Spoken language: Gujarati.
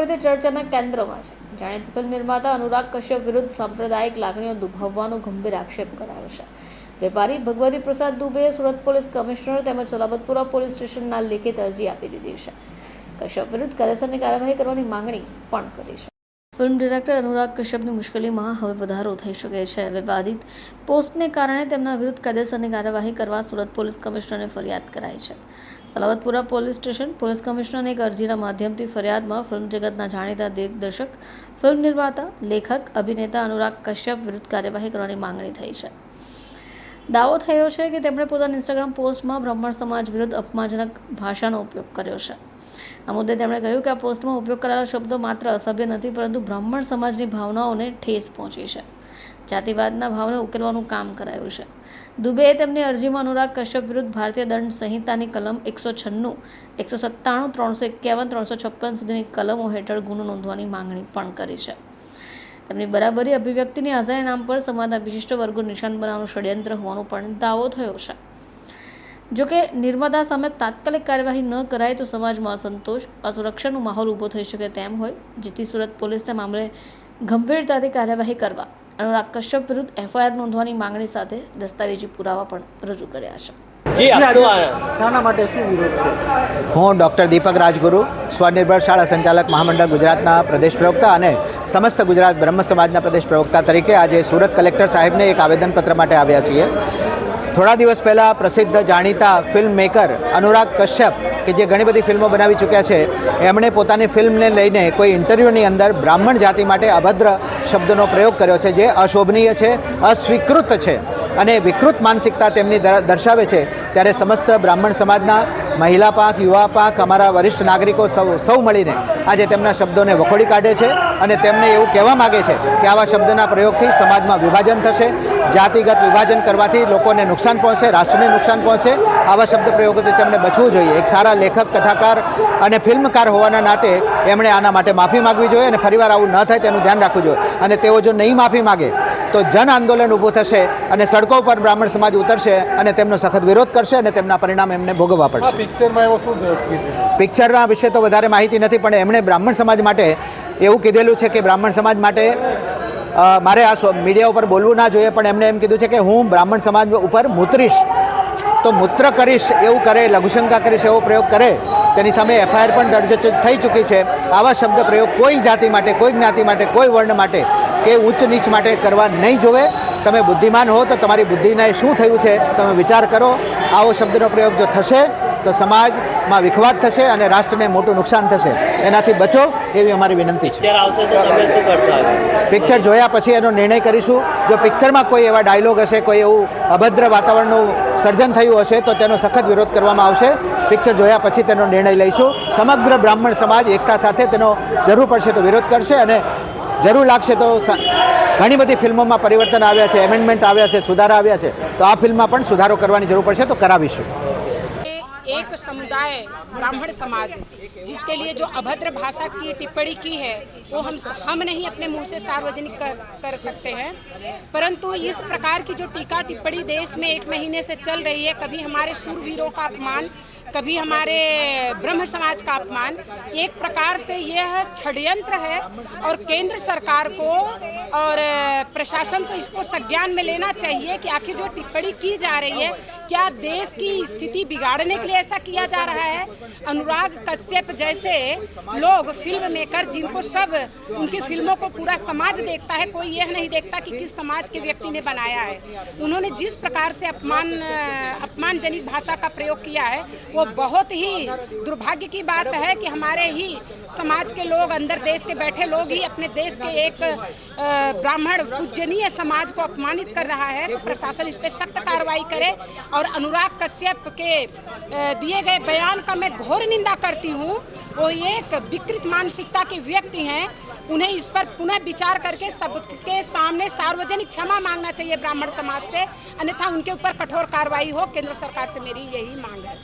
રીતે ચર્ચાના કેન્દ્રમાં છે. જાણીત ફિલ્મ નિર્માતા અનુરાગ કશ્યપ વિરુદ્ધ સાંપ્રદાયિક લાગણીઓ દુભાવવાનો ગંભીર આક્ષેપ કરાયો છે. વેપારી ભગવતી પ્રસાદ દુબેએ સુરત પોલીસ કમિશનર તેમજ સલાબતપુરા પોલીસ સ્ટેશનના લેખિત અરજી આપી દીધી છે. કશ્યપ વિરુદ્ધ કાયદેસરની કાર્યવાહી કરવાની માંગણી પણ કરી છે. ફિલ્મ ડિરેક્ટર અનુરાગ કશ્યપની મુશ્કેલીમાં હવે વધારો થઈ શકે છે. વિવાદિત પોસ્ટને કારણે તેમના વિરુદ્ધ કાયદેસરની કાર્યવાહી કરવા સુરત પોલીસ કમિશનરને ફરિયાદ કરાઈ છે. સલાવતપુરા પોલીસ સ્ટેશન પોલીસ કમિશનરને એક અરજીના માધ્યમથી ફરિયાદમાં ફિલ્મ જગતના જાણીતા દિગ્દર્શક, ફિલ્મ નિર્માતા, લેખક, અભિનેતા અનુરાગ કશ્યપ વિરુદ્ધ કાર્યવાહી કરવાની માંગણી થઈ છે. દાવો થયો છે કે તેમણે પોતાના ઇન્સ્ટાગ્રામ પોસ્ટમાં બ્રાહ્મણ સમાજ વિરુદ્ધ અપમાનજનક ભાષાનો ઉપયોગ કર્યો છે. આ મુદ્દે તેમણે કહ્યું કે આ પોસ્ટમાં ઉપયોગ કરાયેલા શબ્દો માત્ર અસભ્ય નથી, પરંતુ બ્રાહ્મણ સમાજની ભાવનાઓને ઠેસ પહોંચી છે. જાતિવાદના ભાવને ઉકેલવાનું કામ કરાયું છે. દુબેએ તેમની અરજીમાં અનુરાગ કશ્યપ વિરુદ્ધ ભારતીય દંડ સંહિતાની કલમ એકસો છન્નું, એકસો સત્તાણું, ત્રણસો એકાવન ત્રણસો છપ્પન સુધીની કલમો હેઠળ ગુનો નોંધવાની માંગણી પણ કરી છે. તેમની બરાબરી અભિવ્યક્તિની આઝાદી નામ પર સમાજના વિશિષ્ટ વર્ગો નિશાન બનાવવાનું ષડયંત્ર હોવાનો પણ દાવો થયો છે. જોકે નિર્માતા સામે તાત્કાલિક કાર્યવાહી ન કરાય તો સમાજમાં અસંતોષ, અસુરક્ષાનો માહોલ ઊભો થઈ શકે તેમ હોય, જેથી સુરત પોલીસને મામલે ગંભીરતાથી કાર્યવાહી કરવા અનુરાગ કશ્યપ વિરુદ્ધ એફઆઈઆર નોંધવાની માંગણી સાથે દસ્તાવેજી પુરાવા પણ રજૂ કર્યા છે. જી શાના માટે શું વિરોધ છે? હું ડૉક્ટર દીપક રાજગુરુ સ્વનિર્ભર શાળા સંચાલક મહામંડળ ગુજરાતના પ્રદેશ પ્રવક્તા અને સમસ્ત ગુજરાત બ્રહ્મ સમાજના પ્રદેશ પ્રવક્તા તરીકે આજે સુરત કલેક્ટર સાહેબને એક આવેદનપત્ર માટે આવ્યા છીએ. થોડા દિવસ પહેલાં પ્રસિદ્ધ જાણીતા ફિલ્મ મેકર અનુરાગ કશ્યપ કે જે ઘણી બધી ફિલ્મો બનાવી ચૂક્યા છે, એમણે પોતાની ફિલ્મને લઈને કોઈ ઇન્ટરવ્યૂની અંદર બ્રાહ્મણ જાતિ માટે અભદ્ર શબ્દનો પ્રયોગ કર્યો છે, જે અશોભનીય છે, અસ્વીકૃત છે. અને વિકૃત માનસિકતા તેમની દર્શાવે છે. ત્યારે સમસ્ત બ્રાહ્મણ સમાજના મહિલા પાંખ યુવા પાંખ અમારા વરિષ્ઠ નાગરિકો સૌ સૌ મળીને આજે તેમના શબ્દોને વખોડી કાઢે છે અને તેમને એવું કહેવા માગે છે કે આવા શબ્દના પ્રયોગથી સમાજમાં વિભાજન થશે. જાતિગત વિભાજન કરવાથી લોકોને નુકસાન પહોંચશે, રાષ્ટ્રને નુકસાન પહોંચશે. આવા શબ્દ પ્રયોગોથી તેમણે બચવું જોઈએ. એક સારા લેખક, કથાકાર અને ફિલ્મકાર હોવાના નાતે એમણે આના માટે માફી માગવી જોઈએ અને ફરીવાર આવું ન થાય તેનું ધ્યાન રાખવું જોઈએ. અને તેઓ જો નહીં માફી માગે તો જન આંદોલન ઊભું થશે અને સડકો પર બ્રાહ્મણ સમાજ ઉતરશે અને તેમનો સખત વિરોધ કરશે અને તેમના પરિણામ એમને ભોગવવા પડશે. પિક્ચરમાં એવો શું પિક્ચરના વિશે તો વધારે માહિતી નથી પણ એમણે બ્રાહ્મણ સમાજ માટે એવું કીધેલું છે કે બ્રાહ્મણ સમાજ માટે મારે આ મીડિયા ઉપર બોલવું ના જોઈએ પણ એમણે એમ કીધું છે કે હું બ્રાહ્મણ સમાજ ઉપર મૂતરીશ. તો મૂત્ર કરીશ એવું કરે લઘુશંકા કરીશ એવો પ્રયોગ કરે. તેની સામે એફઆઈઆર પણ દર્જ થઈ ચૂકી છે. આવા શબ્દ પ્રયોગ કોઈ જાતિ માટે, કોઈ જ્ઞાતિ માટે, કોઈ વર્ણ માટે કે ઉચ્ચ નીચ માટે કરવા નહીં જોવે. તમે બુદ્ધિમાન હો તો તમારી બુદ્ધિને શું થયું છે? તમે વિચાર કરો. આવો શબ્દનો પ્રયોગ જો થશે, તો સમાજમાં વિખવાદ થશે અને રાષ્ટ્રને મોટું નુકસાન થશે. એનાથી બચો એવી અમારી વિનંતી છે. પિક્ચર જોયા પછી એનો નિર્ણય કરીશું. જો પિક્ચરમાં કોઈ એવા ડાયલોગ હશે કોઈ એવું અભદ્ર વાતાવરણનું સર્જન થયું હશે તો તેનો સખત વિરોધ કરવામાં આવશે. પિક્ચર જોયા પછી તેનો નિર્ણય લઈશું. સમગ્ર બ્રાહ્મણ સમાજ એકતા સાથે તેનો જરૂર પડશે તો વિરોધ કરશે અને જરૂર લાગશે તો ઘણી બધી ફિલ્મોમાં પરિવર્તન આવ્યા છે એમેન્ડમેન્ટ આવ્યા છે સુધારા આવ્યા છે. તો આ ફિલ્મમાં પણ સુધારો કરવાની જરૂર પડશે તો કરાવીશું. एक समुदाय ब्राह्मण समाज जिसके लिए जो अभद्र भाषा की टिप्पणी की है वो हम हम नहीं अपने मुँह से सार्वजनिक कर, कर सकते हैं। परंतु इस प्रकार की जो टीका टिप्पणी देश में एक महीने से चल रही है कभी हमारे सूरवीरों का अपमान कभी हमारे ब्रह्म समाज का अपमान एक प्रकार से यह षड्यंत्र है और केंद्र सरकार को और प्रशासन को इसको संज्ञान में लेना चाहिए कि आखिर जो टिप्पणी की जा रही है क्या देश की स्थिति बिगाड़ने के लिए ऐसा किया जा रहा है? अनुराग कश्यप जैसे लोग फ़िल्म मेकर जिनको सब उनकी फ़िल्मों को पूरा समाज देखता है कोई यह नहीं देखता कि किस समाज के व्यक्ति ने बनाया है। उन्होंने जिस प्रकार से अपमान अ, अपमानजनित भाषा का प्रयोग किया है वो बहुत ही दुर्भाग्य की बात है कि हमारे ही समाज के लोग अंदर देश के बैठे लोग ही अपने देश के एक ब्राह्मण पूजनीय समाज को अपमानित कर रहा है। तो प्रशासन इस पर सख्त कार्रवाई करे और अनुराग कश्यप के दिए गए बयान का मैं घोर निंदा करती हूँ। वो एक विकृत मानसिकता के व्यक्ति हैं। उन्हें इस पर पुनः विचार करके सबके सामने सार्वजनिक क्षमा मांगना चाहिए ब्राह्मण समाज से। अन्यथा उनके ऊपर कठोर कार्रवाई हो। केंद्र सरकार से मेरी यही मांग है।